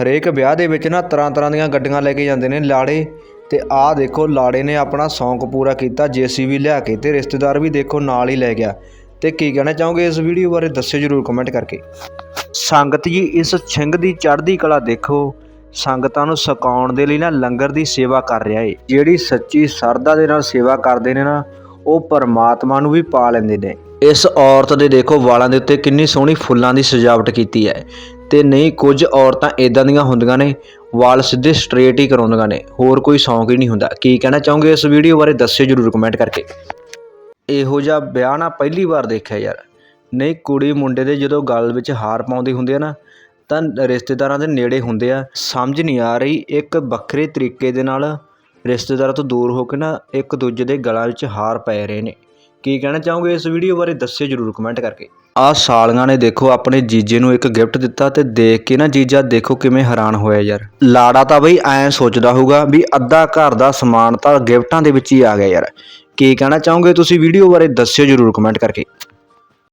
ਹਰੇਕ ਵਿਆਹ ਦੇ ਵਿੱਚ ਨਾ ਤਰ੍ਹਾਂ ਤਰ੍ਹਾਂ ਦੀਆਂ ਗੱਡੀਆਂ ਲੈ ਕੇ ਜਾਂਦੇ ਨੇ ਲਾੜੇ। ਤੇ ਆਹ ਦੇਖੋ, ਲਾੜੇ ਨੇ ਆਪਣਾ ਸ਼ੌਂਕ ਪੂਰਾ ਕੀਤਾ, ਜੀਸੀਬੀ ਲਿਆ ਕੇ ਤੇ ਰਿਸ਼ਤੇਦਾਰ ਵੀ ਦੇਖੋ ਨਾਲ ਹੀ ਲੈ ਗਿਆ। ਤੇ ਕੀ ਕਹਿਣਾ ਚਾਹੋਗੇ ਇਸ ਵੀਡੀਓ ਬਾਰੇ, ਦੱਸਿਓ ਜਰੂਰ ਕਮੈਂਟ ਕਰਕੇ। ਸੰਗਤ ਜੀ, ਇਸ ਸਿੰਘ ਦੀ ਚੜ੍ਹਦੀ ਕਲਾ ਦੇਖੋ। ਸੰਗਤਾਂ ਨੂੰ ਸਕਾਉਣ ਦੇ ਲਈ ਨਾ ਲੰਗਰ ਦੀ ਸੇਵਾ ਕਰ ਰਿਹਾ ਏ। ਜਿਹੜੀ ਸੱਚੀ ਸਰਦਾ ਦੇ ਨਾਲ ਸੇਵਾ ਕਰਦੇ ਨੇ ਨਾ, ਉਹ ਪਰਮਾਤਮਾ ਨੂੰ ਵੀ ਪਾ ਲੈਂਦੇ ਨੇ। ਇਸ ਔਰਤ ਦੇ ਦੇਖੋ ਵਾਲਾਂ ਦੇ ਉੱਤੇ ਕਿੰਨੀ ਸੋਹਣੀ ਫੁੱਲਾਂ ਦੀ ਸਜਾਵਟ ਕੀਤੀ ਹੈ। ਤੇ ਨਹੀਂ, ਕੁਝ ਔਰਤਾਂ ਇਦਾਂ ਦੀਆਂ ਹੁੰਦੀਆਂ ਨੇ, ਵਾਲ ਸਿੱਧੇ ਸਟ੍ਰੇਟ ਹੀ ਕਰਾਉਂਦੀਆਂ ਨੇ, ਹੋਰ ਕੋਈ ਸ਼ੌਂਕ ਹੀ ਨਹੀਂ ਹੁੰਦਾ। ਕੀ ਕਹਿਣਾ ਚਾਹੋਗੇ ਇਸ ਵੀਡੀਓ ਬਾਰੇ, ਦੱਸਿਓ ਜਰੂਰ ਕਮੈਂਟ ਕਰਕੇ। ਇਹੋ ਜਿਹਾ ਵਿਆਹ ਨਾ ਪਹਿਲੀ ਵਾਰ ਦੇਖਿਆ ਯਾਰ। ਨਹੀਂ, ਕੁੜੀ ਮੁੰਡੇ ਦੇ ਜਦੋਂ ਗਲ ਵਿੱਚ ਹਾਰ ਪਾਉਂਦੇ ਹੁੰਦੇ ਆ ਨਾ, ਤਾਂ ਰਿਸ਼ਤੇਦਾਰਾਂ ਦੇ ਨੇੜੇ ਹੁੰਦੇ ਆ। ਸਮਝ ਨਹੀਂ ਆ ਰਹੀ, ਇੱਕ ਵੱਖਰੇ ਤਰੀਕੇ ਦੇ ਨਾਲ ਰਿਸ਼ਤੇਦਾਰਾਂ ਤੋਂ ਦੂਰ ਹੋ ਕੇ ਨਾ ਇੱਕ ਦੂਜੇ ਦੇ ਗਲਾਂ ਵਿੱਚ ਹਾਰ ਪੈ ਰਹੇ ਨੇ। ਕੀ ਕਹਿਣਾ ਚਾਹੋਗੇ ਇਸ ਵੀਡੀਓ ਬਾਰੇ, ਦੱਸਿਓ ਜਰੂਰ ਕਮੈਂਟ ਕਰਕੇ। ਆਹ ਸਾਲੀਆਂ ਨੇ ਦੇਖੋ ਆਪਣੇ ਜੀਜੇ ਨੂੰ ਇੱਕ ਗਿਫਟ ਦਿੱਤਾ ਤੇ ਦੇਖ ਕੇ ਨਾ ਜੀਜਾ ਦੇਖੋ ਕਿਵੇਂ ਹੈਰਾਨ ਹੋਇਆ ਯਾਰ। ਲਾੜਾ ਤਾਂ ਬਈ ਐਂ ਸੋਚਦਾ ਹੋਊਗਾ ਵੀ ਅੱਧਾ ਘਰ ਦਾ ਸਮਾਨ ਤਾਂ ਗਿਫਟਾਂ ਦੇ ਵਿੱਚ ਹੀ ਆ ਗਿਆ ਯਾਰ। ਕੀ ਕਹਿਣਾ ਚਾਹੋਗੇ ਤੁਸੀਂ ਵੀਡੀਓ ਬਾਰੇ ਦੱਸਿਓ ਜਰੂਰ ਕਮੈਂਟ ਕਰਕੇ।